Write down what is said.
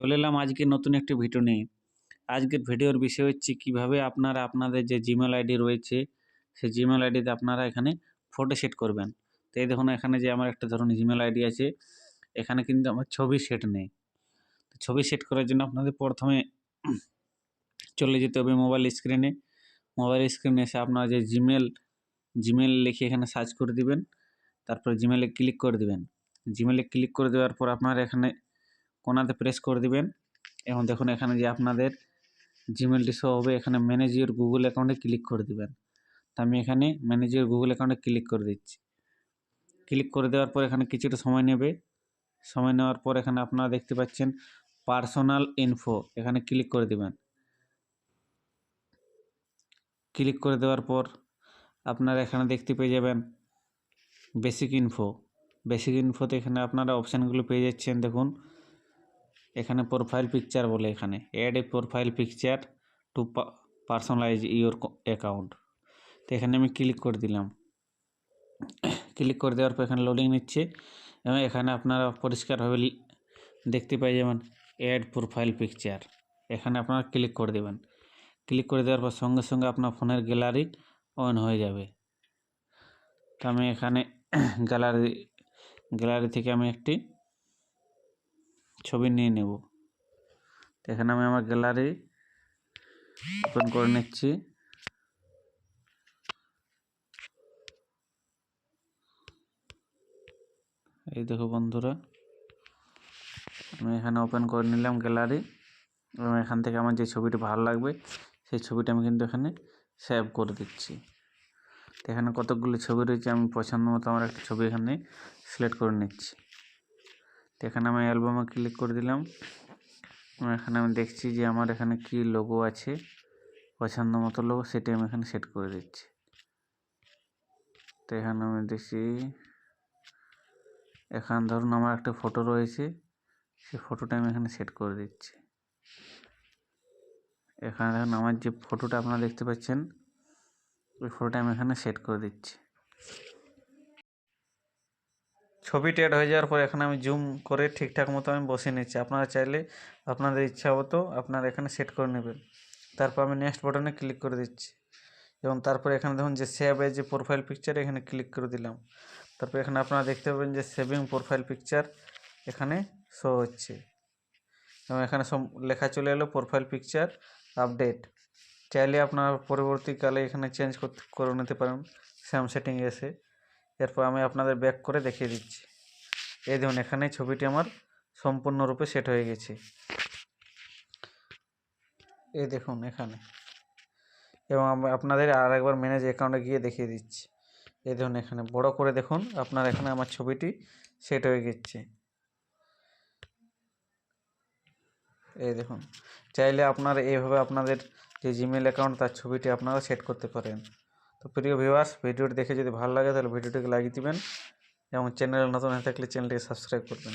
চলে এলাম আজকে নতুন একটি ভিডিও নিয়ে। আজকের ভিডিওর বিষয় হচ্ছে কীভাবে আপনারা আপনাদের যে জিমেল আইডি রয়েছে সেই জিমেল আইডিতে আপনারা এখানে ফটো সেট করবেন। তো এই দেখুন, এখানে যে আমার একটা ধরুন জিমেল আইডি আছে, এখানে কিন্তু আমার ছবি সেট নেই। তো ছবি সেট করার জন্য আপনাদের প্রথমে চলে যেতে হবে মোবাইল স্ক্রিনে মোবাইল স্ক্রিনে এসে আপনারা যে জিমেল জিমেল লিখে এখানে সার্চ করে দিবেন। তারপর জিমেলে ক্লিক করে দিবেন। জিমেলে ক্লিক করে দেওয়ার পর আপনারা এখানে কোনাতে প্রেস করে দিবেন। এবং দেখুন এখানে যে আপনাদের জিমেলটি শো হবে, এখানে ম্যানেজ ইউর গুগল অ্যাকাউন্টে ক্লিক করে দিবেন। তো আমি এখানে ম্যানেজ ইউর গুগল অ্যাকাউন্টে ক্লিক করে দিচ্ছি। ক্লিক করে দেওয়ার পর এখানে কিছুটা সময় নেবে। সময় নেওয়ার পর এখানে আপনারা দেখতে পাচ্ছেন পার্সোনাল ইনফো এখানে ক্লিক করে দিবেন। ক্লিক করে দেওয়ার পর আপনারা এখানে দেখতে পেয়ে যাবেন বেসিক ইনফো বেসিক ইনফোতে এখানে আপনারা অপশানগুলো পেয়ে যাচ্ছেন। দেখুন এখানে প্রোফাইল পিকচার বলে এখানে। Add a profile picture to personalize your account তো এখানে আমি ক্লিক করে দিলাম। ক্লিক করে দেওয়ার পর এখানে লোডিং নিচ্ছে এবং এখানে আপনারা পরিষ্কারভাবে দেখতে পাই যেমন অ্যাড প্রোফাইল পিকচার এখানে আপনারা ক্লিক করে দেবেন। ক্লিক করে দেওয়ার পর সঙ্গে সঙ্গে আপনার ফোনের গ্যালারি অন হয়ে যাবে। তো আমি এখানে গ্যালারি গ্যালারি থেকে আমি একটি ছবি নিয়ে নেব। এখানে আমি আমার গ্যালারি ওপেন করে নিচ্ছি। এই দেখো বন্ধুরা, আমি এখানে ওপেন করে নিলাম গ্যালারি এবং এখান থেকে আমার যে ছবিটি ভালো লাগবে, সেই ছবিটা আমি কিন্তু এখানে সেভ করে দিচ্ছি। এখানে কতকগুলো ছবি রয়েছে আমি পছন্দ মতো আমার একটা ছবি এখানে সিলেক্ট করে নিচ্ছি। তো এখানে আমি অ্যালবামে ক্লিক করে দিলাম। এখানে আমি দেখছি যে আমার এখানে কি লোগো আছে, পছন্দ মতো লোগো সেটি আমি এখানে সেট করে দিচ্ছি। তো এখানে আমি দেখছি, এখানে ধরুন আমার একটা ফটো রয়েছে, সেই ফটোটা আমি এখানে সেট করে দিচ্ছি। এখানে দেখুন আমার যে ফটোটা আপনারা দেখতে পাচ্ছেন, ওই ফটোটা আমি এখানে সেট করে দিচ্ছি। ছবিটি অ্যাড হয়ে যাওয়ার পর এখানে আমি জুম করে ঠিকঠাক মতো আমি বসে নিচ্ছি। আপনারা চাইলে আপনাদের ইচ্ছা মতো আপনারা এখানে সেট করে নেবেন। তারপর আমি নেক্সট বাটনে ক্লিক করে দিচ্ছি। এবং তারপর এখানে দেখুন যে সেভ এজ যে প্রোফাইল পিকচার এখানে ক্লিক করে দিলাম। তারপর এখানে আপনারা দেখতে পাবেন যে সেভিং প্রোফাইল পিকচার এখানে শো হচ্ছে। এবং এখানে সব লেখা চলে এলো প্রোফাইল পিকচার আপডেট চাইলে আপনারা পরবর্তীকালে এখানে চেঞ্জ করতে, করে নিতে পারেন স্যাম সেটিংয়ে এসে। এরপর আমি আপনাদের ব্যাক করে দেখিয়ে দিচ্ছি। এই দেখুন এখানে ছবিটি আমার সম্পূর্ণরূপে সেট হয়ে গেছে। এই দেখুন, এখানে। এবং আপনাদের আর একবার ম্যানেজ অ্যাকাউন্টে গিয়ে দেখিয়ে দিচ্ছি। এই দেখুন, এখানে বড় করে দেখুন, আপনার এখানে আমার ছবিটি সেট হয়ে গেছে। এই দেখুন, চাইলে আপনারা এইভাবে আপনাদের যে জিমেল অ্যাকাউন্ট তার ছবিটি আপনারা সেট করতে পারেন। তো প্রিয় ভিউয়ার্স ভিডিওটি দেখে যদি ভালো লাগে, তাহলে ভিডিওটিকে লাগিয়ে দিবেন এবং চ্যানেল নতুন হয়ে থাকলে চ্যানেলটিকে সাবস্ক্রাইব করবেন।